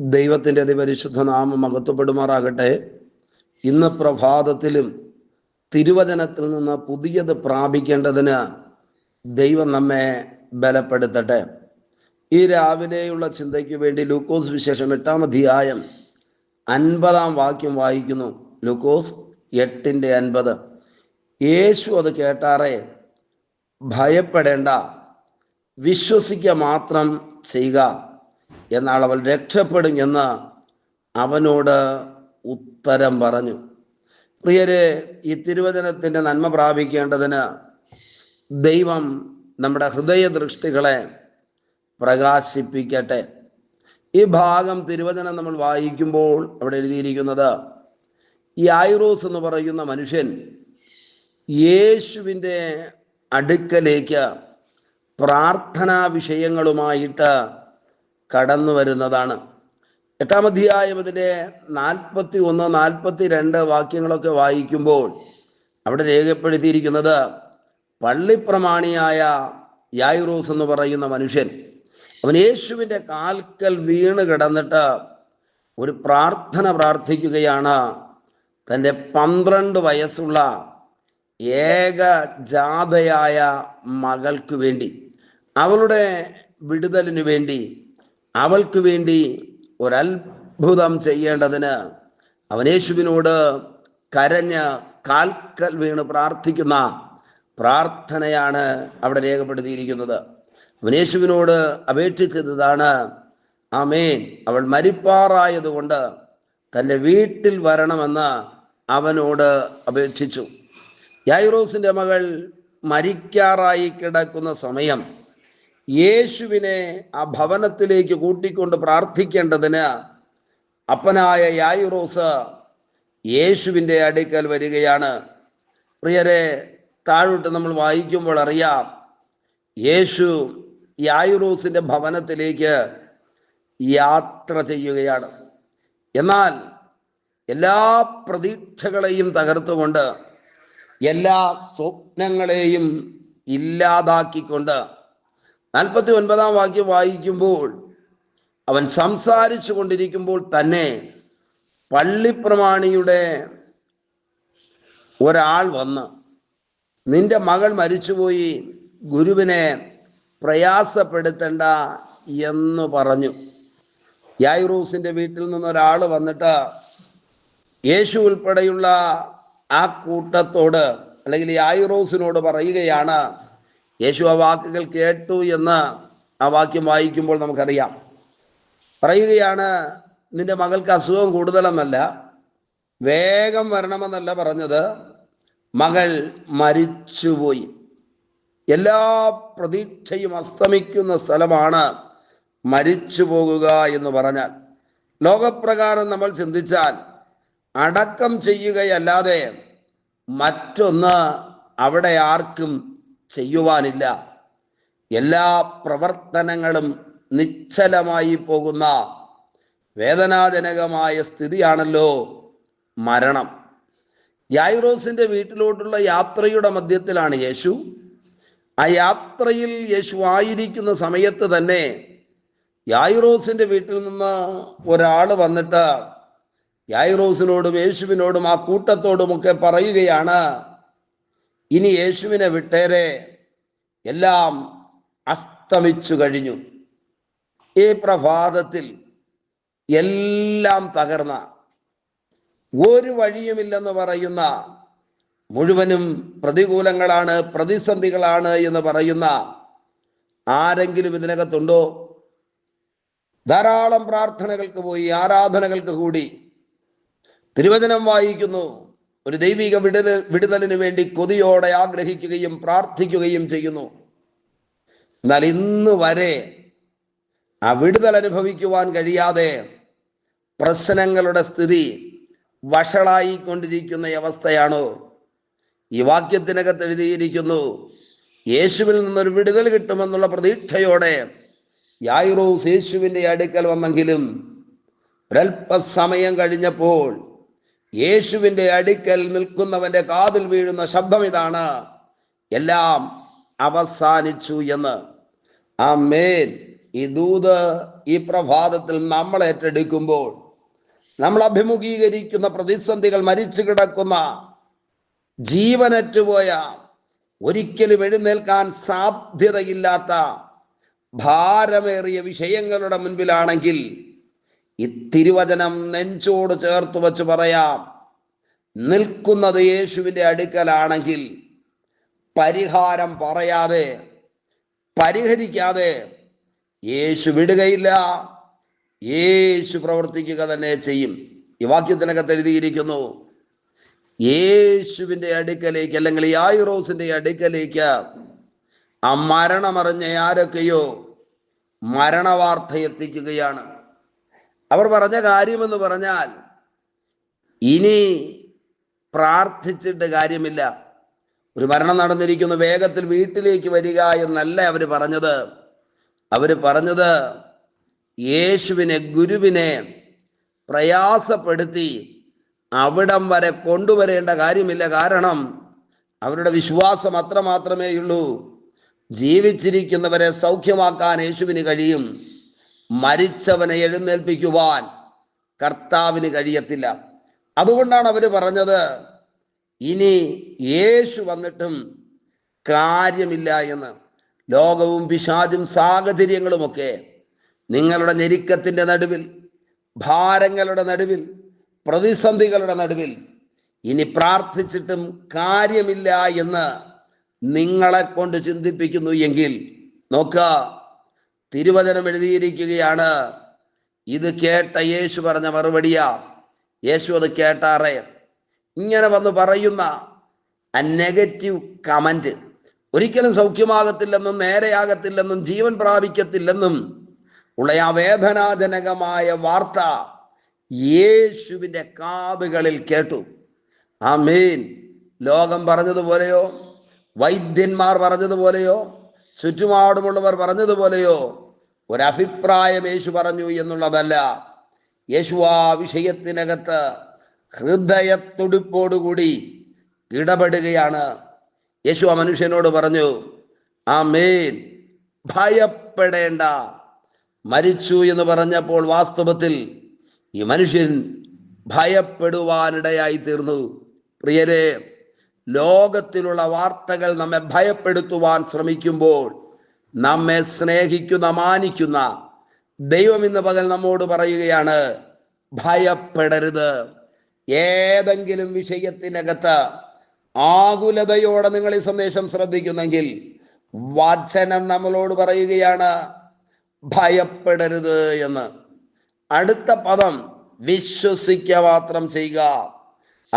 ദൈവത്തിന്റെ അതിപരിശുദ്ധ നാമം അകത്തുപെടുമാറാകട്ടെ ഇന്ന് പ്രഭാതത്തിലും തിരുവചനത്തിൽ നിന്ന് പുതിയത് പ്രാപിക്കേണ്ടതിന് ദൈവം നമ്മെ ബലപ്പെടുത്തട്ടെ. ഈ രാവിലെയുള്ള ചിന്തയ്ക്ക് വേണ്ടി ലൂക്കോസ് വിശേഷം എട്ടാം അധ്യായം അൻപതാം വാക്യം വായിക്കുന്നു. ലൂക്കോസ് എട്ടിന്റെ അൻപത്. യേശു അത് കേട്ടാറേ ഭയപ്പെടേണ്ട വിശ്വസിക്കുക മാത്രം ചെയ്യുക. എന്നാൽ അവൻ രക്ഷപ്പെടും എന്ന് അവനോട് ഉത്തരം പറഞ്ഞു. പ്രിയരെ ഈ തിരുവചനത്തിന്റെ നന്മ പ്രാപിക്കേണ്ടതിന് ദൈവം നമ്മുടെ ഹൃദയ ദൃഷ്ടികളെ പ്രകാശിപ്പിക്കട്ടെ. ഈ ഭാഗം തിരുവചനം നമ്മൾ വായിക്കുമ്പോൾ അവിടെ എഴുതിയിരിക്കുന്നത് ഈ ഐറോസ് എന്ന് പറയുന്ന മനുഷ്യൻ യേശുവിന്റെ അടുക്കലേക്ക് പ്രാർത്ഥനാ വിഷയങ്ങളുമായിട്ട് കടന്നു വരുന്നതാണ്. എട്ടാം അധ്യായം അതിന്റെ നാൽപ്പത്തി ഒന്ന് നാൽപ്പത്തി രണ്ട് വാക്യങ്ങളൊക്കെ വായിക്കുമ്പോൾ അവിടെ രേഖപ്പെടുത്തിയിരിക്കുന്നത് പള്ളിപ്രമാണിയായ യായിറോസ് എന്ന് പറയുന്ന മനുഷ്യൻ അവൻ യേശുവിന്റെ കാൽക്കൽ വീണ് കിടന്നിട്ട് ഒരു പ്രാർത്ഥന പ്രാർത്ഥിക്കുകയാണ്. തന്റെ പന്ത്രണ്ട് വയസ്സുള്ള ഏക ജാതയായ മകൾക്ക് വേണ്ടി അവളുടെ വിടുതലിനു വേണ്ടി അവൾക്ക് വേണ്ടി ഒരത്ഭുതം ചെയ്യേണ്ടതിന് അവൻ യേശുവിനോട് കരഞ്ഞ് കാൽക്കൽ വീണ് പ്രാർത്ഥിക്കുന്ന പ്രാർത്ഥനയാണ് അവിടെ രേഖപ്പെടുത്തിയിരിക്കുന്നത്. അവൻ യേശുവിനോട് അപേക്ഷിച്ചതാണ് ആമേൻ. അവൾ മരിപ്പാറായതുകൊണ്ട് തന്റെ വീട്ടിൽ വരണമെന്ന് അവനോട് അപേക്ഷിച്ചു. യായുറോസിന്റെ മകൾ മരിക്കാറായി കിടക്കുന്ന സമയം യേശുവിനെ ആ ഭവനത്തിലേക്ക് കൂട്ടിക്കൊണ്ട് പ്രാർത്ഥിക്കേണ്ടതിന് അപ്പനായ യായുറോസ് യേശുവിന്റെ അടുക്കൽ വരികയാണ്. പ്രിയരെ താഴോട്ട് നമ്മൾ വായിക്കുമ്പോൾ അറിയാം യേശു യായുറോസിന്റെ ഭവനത്തിലേക്ക് യാത്ര ചെയ്യുകയാണ്. എന്നാൽ എല്ലാ പ്രതീക്ഷകളെയും തകർത്തുകൊണ്ട് എല്ലാ സ്വപ്നങ്ങളെയും ഇല്ലാതാക്കിക്കൊണ്ട് നാൽപ്പത്തി ഒൻപതാം വാക്യം വായിക്കുമ്പോൾ അവൻ സംസാരിച്ചു കൊണ്ടിരിക്കുമ്പോൾ തന്നെ പള്ളിപ്രമാണിയുടെ ഒരാൾ വന്ന് നിന്റെ മകൾ മരിച്ചുപോയി ഗുരുവിനെ പ്രയാസപ്പെടുത്തണ്ട എന്ന് പറഞ്ഞു. യായുറൂസിന്റെ വീട്ടിൽ നിന്ന് ഒരാൾ വന്നിട്ട് യേശു ഉൾപ്പെടെയുള്ള ആ കൂട്ടത്തോട് അല്ലെങ്കിൽ ആയുറോസിനോട് പറയുകയാണ് യേശു ആ വാക്കുകൾ കേട്ടു എന്ന് ആ വാക്യം വായിക്കുമ്പോൾ നമുക്കറിയാം. പറയുകയാണ് നിന്റെ മകൾക്ക് അസുഖം കൂടുതലെന്നല്ല വേഗം വരണമെന്നല്ല പറഞ്ഞത്. മകൾ മരിച്ചുപോയി. എല്ലാ പ്രതീക്ഷയും അസ്തമിക്കുന്ന സ്ഥലമാണ് മരിച്ചു പോകുക എന്ന് പറഞ്ഞാൽ. ലോകപ്രകാരം നമ്മൾ ചിന്തിച്ചാൽ അടക്കം ചെയ്യുകയല്ലാതെ മറ്റൊന്ന് അവിടെ ആർക്കും ചെയ്യുവാനില്ല. എല്ലാ പ്രവർത്തനങ്ങളും നിശ്ചലമായി പോകുന്ന വേദനാജനകമായ സ്ഥിതിയാണല്ലോ മരണം. യായിറോസിന്റെ വീട്ടിലോട്ടുള്ള യാത്രയുടെ മധ്യത്തിലാണ് യേശു. ആ യാത്രയിൽ യേശു ആയിരിക്കുന്ന സമയത്ത് തന്നെ യായിറോസിന്റെ വീട്ടിൽ നിന്ന് ഒരാൾ വന്നിട്ട് യായിറോസിനോടും യേശുവിനോടും ആ കൂട്ടത്തോടുമൊക്കെ പറയുകയാണ് ഇനി യേശുവിനെ വിട്ടേരെ എല്ലാം അസ്തമിച്ചു കഴിഞ്ഞു. ഈ പ്രഭാതത്തിൽ എല്ലാം തകർന്ന ഒരു വഴിയുമില്ലെന്ന് പറയുന്ന മുഴുവനും പ്രതികൂലങ്ങളാണ് പ്രതിസന്ധികളാണ് എന്ന് പറയുന്ന ആരെങ്കിലും ഇതിനകത്തുണ്ടോ? ധാരാളം പ്രാർത്ഥനകൾക്ക് പോയി ആരാധനകൾക്ക് കൂടി. തിരുവചനം വായിക്കുന്നു. ഒരു ദൈവിക വിടുതൽ വിടുതലിന് വേണ്ടി കൊതിയോടെ ആഗ്രഹിക്കുകയും പ്രാർത്ഥിക്കുകയും ചെയ്യുന്നു. എന്നാൽ ഇന്ന് വരെ ആ വിടുതൽ അനുഭവിക്കുവാൻ കഴിയാതെ പ്രശ്നങ്ങളുടെ സ്ഥിതി വഷളായിക്കൊണ്ടിരിക്കുന്ന അവസ്ഥയാണ്. ഈ വാക്യത്തിനകത്ത് എഴുതിയിരിക്കുന്നു യേശുവിൽ നിന്നൊരു വിടുതൽ കിട്ടുമെന്നുള്ള പ്രതീക്ഷയോടെ യായിറോസ് യേശുവിന്റെ അടുക്കൽ വന്നെങ്കിലും ഒരല്പസമയം കഴിഞ്ഞപ്പോൾ യേശുവിന്റെ അടുക്കൽ നിൽക്കുന്നവന്റെ കാതിൽ വീഴുന്ന ശബ്ദം ഇതാണ്. എല്ലാം അവസാനിച്ചു എന്ന്. ആ മേൽ ഈ ദൂത് ഈ പ്രഭാതത്തിൽ നമ്മൾ ഏറ്റെടുക്കുമ്പോൾ നമ്മൾ അഭിമുഖീകരിക്കുന്ന പ്രതിസന്ധികൾ മരിച്ചു കിടക്കുന്ന ജീവനറ്റുപോയ ഒരിക്കലും എഴുന്നേൽക്കാൻ സാധ്യതയില്ലാത്ത ഭാരമേറിയ വിഷയങ്ങളുടെ മുൻപിലാണെങ്കിൽ തിരുവചനം നെഞ്ചോട് ചേർത്ത് വച്ച് പറയാം. നിൽക്കുന്നത് യേശുവിന്റെ അടുക്കലാണെങ്കിൽ പരിഹാരം പറയാതെ പരിഹരിക്കാതെ യേശു വിടുകയില്ല. യേശു പ്രവർത്തിക്കുക തന്നെ ചെയ്യും. ഈ വാക്യത്തിനകത്ത് എഴുതിയിരിക്കുന്നു യേശുവിന്റെ അടുക്കലേക്ക് അല്ലെങ്കിൽ ഈ ആയുറോസിന്റെ അടുക്കലേക്ക് ആ മരണമറിഞ്ഞ ആരൊക്കെയോ മരണവാർത്ത എത്തിക്കുകയാണ്. അവർ പറഞ്ഞ കാര്യമെന്ന് പറഞ്ഞാൽ ഇനി പ്രാർത്ഥിച്ചിട്ട് കാര്യമില്ല. ഒരു മരണം നടന്നിരിക്കുന്നു വേഗത്തിൽ വീട്ടിലേക്ക് വരിക എന്നല്ല അവർ പറഞ്ഞത്. അവർ പറഞ്ഞത് യേശുവിനെ ഗുരുവിനെ പ്രയാസപ്പെടുത്തി അവിടം വരെ കൊണ്ടുവരേണ്ട കാര്യമില്ല. കാരണം അവരുടെ വിശ്വാസം അത്ര മാത്രമേ ഉള്ളൂ ജീവിച്ചിരിക്കുന്നവരെ സൗഖ്യമാക്കാൻ യേശുവിന് കഴിയും. മരിച്ചവനെ എഴുന്നേൽപ്പിക്കുവാൻ കർത്താവിന് കഴിയത്തില്ല. അതുകൊണ്ടാണ് അവർ പറഞ്ഞത് ഇനി യേശു വന്നിട്ടും കാര്യമില്ല എന്ന്. ലോകവും പിശാചും സാഹചര്യങ്ങളുമൊക്കെ നിങ്ങളുടെ ഞെരുക്കത്തിന്റെ നടുവിൽ ഭാരങ്ങളുടെ നടുവിൽ പ്രതിസന്ധികളുടെ നടുവിൽ ഇനി പ്രാർത്ഥിച്ചിട്ടും കാര്യമില്ല എന്ന് നിങ്ങളെ കൊണ്ട് ചിന്തിപ്പിക്കുന്നു എങ്കിൽ നോക്ക തിരുവചനം എഴുതിയിരിക്കുകയാണ്. ഇത് കേട്ട യേശു പറഞ്ഞ മറുപടിയാ. യേശു അത് കേട്ടാറേ. ഇങ്ങനെ വന്ന് പറയുന്ന നെഗറ്റീവ് കമന്റ് ഒരിക്കലും സൗഖ്യമാകത്തില്ലെന്നും നേരെയാകത്തില്ലെന്നും ജീവൻ പ്രാപിക്കത്തില്ലെന്നും ഉള്ള ആ വേദനാജനകമായ വാർത്ത യേശുവിന്റെ കാതുകളിൽ കേട്ടു. ആ മെയിൻ ലോകം പറഞ്ഞതുപോലെയോ? വൈദ്യന്മാർ പറഞ്ഞതുപോലെയോ? ചുറ്റുപാടുമുള്ളവർ പറഞ്ഞതുപോലെയോ? ഒരഭിപ്രായം യേശു പറഞ്ഞു എന്നുള്ളതല്ല. യേശു ആ വിഷയത്തിനകത്ത് ഹൃദയത്തുടിപ്പോടുകൂടി ഇടപെടുകയാണ്. യേശു ആ മനുഷ്യനോട് പറഞ്ഞു ആ മേൻ ഭയപ്പെടേണ്ട. മരിച്ചു എന്ന് പറഞ്ഞപ്പോൾ വാസ്തവത്തിൽ ഈ മനുഷ്യൻ ഭയപ്പെടുവാനിടയായി തീർന്നു. പ്രിയരെ ലോകത്തിലുള്ള വാർത്തകൾ നമ്മെ ഭയപ്പെടുത്തുവാൻ ശ്രമിക്കുമ്പോൾ നമ്മെ സ്നേഹിക്കുന്ന മാനിക്കുന്ന ദൈവം ഇന്ന് പകൽ നമ്മോട് പറയുകയാണ് ഭയപ്പെടരുത്. ഏതെങ്കിലും വിഷയത്തിനകത്ത് ആകുലതയോടെ നിങ്ങൾ ഈ സന്ദേശം ശ്രദ്ധിക്കുന്നെങ്കിൽ വചനം നമ്മളോട് പറയുകയാണ് ഭയപ്പെടരുത് എന്ന്. അടുത്ത പദം വിശ്വസിക്കുക മാത്രം ചെയ്യുക.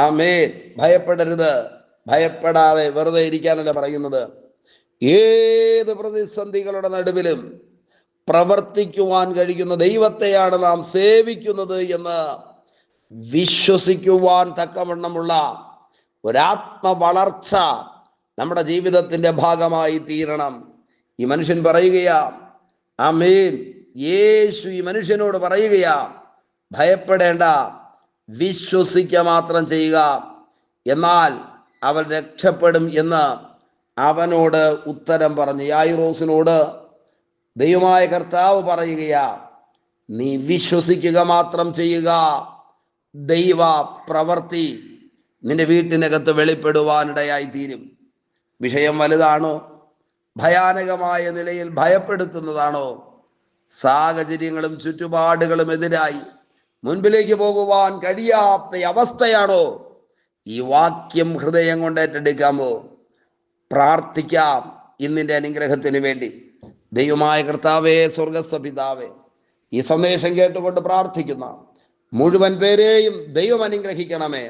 മേൽ ഭയപ്പെടരുത്. ഭയപ്പെടാതെ വെറുതെ ഇരിക്കാനല്ല പറയുന്നത്? ഏത് പ്രതിസന്ധികളുടെ നടുവിലും പ്രവർത്തിക്കുവാൻ കഴിയുന്ന ദൈവത്തെയാണ് നാം സേവിക്കുന്നത് എന്ന് വിശ്വസിക്കുവാൻ തക്കവണ്ണമുള്ള ഒരാത്മ വളർച്ച നമ്മുടെ ജീവിതത്തിന്റെ ഭാഗമായി തീരണം. ഈ മനുഷ്യൻ പറയുകയാ ആമേൻ. യേശു ഈ മനുഷ്യനോട് പറയുകയാ ഭയപ്പെടേണ്ട വിശ്വസിക്കുക മാത്രം ചെയ്യുക. എന്നാൽ അവൻ രക്ഷപ്പെടും എന്ന് അവനോട് ഉത്തരം പറഞ്ഞു. യായിറോസിനോട് ദൈവമായ കർത്താവ് പറയുകയാ നീ വിശ്വസിക്കുക മാത്രം ചെയ്യുക. ദൈവ പ്രവർത്തി നിന്റെ വീട്ടിനകത്ത് വെളിപ്പെടുവാനിടയായി തീരും വിഷയം വലുതാണോ? ഭയാനകമായ നിലയിൽ ഭയപ്പെടുത്തുന്നതാണോ? സാഹചര്യങ്ങളും ചുറ്റുപാടുകളും എതിരായി മുൻപിലേക്ക് പോകുവാൻ കഴിയാത്ത അവസ്ഥയാണോ? ഈ വാക്യം ഹൃദയം കൊണ്ട് ഏറ്റെടുക്കാമോ പ്രാർത്ഥിക്കാം ഇന്നിന്റെ അനുഗ്രഹത്തിന് വേണ്ടി. ദൈവമായ കർത്താവേ സ്വർഗസ്ഥ പിതാവേ ഈ സന്ദേശം കേട്ടുകൊണ്ട് പ്രാർത്ഥിക്കുന്ന മുഴുവൻ പേരെയും ദൈവം അനുഗ്രഹിക്കണമേ.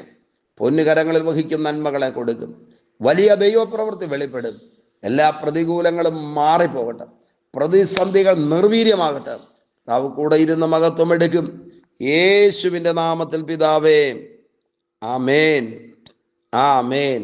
പൊന്നുകരങ്ങളിൽ വഹിക്കുന്ന നന്മകളെ കൊടുക്കും. വലിയ ദൈവപ്രവൃത്തി വെളിപ്പെടും. എല്ലാ പ്രതികൂലങ്ങളും മാറിപ്പോകട്ടെ. പ്രതിസന്ധികൾ നിർവീര്യമാകട്ടെ. നാവ് കൂടെ ഇരുന്ന് മഹത്വം എടുക്കും. യേശുവിന്റെ നാമത്തിൽ പിതാവേ ആമേൻ ആമേൻ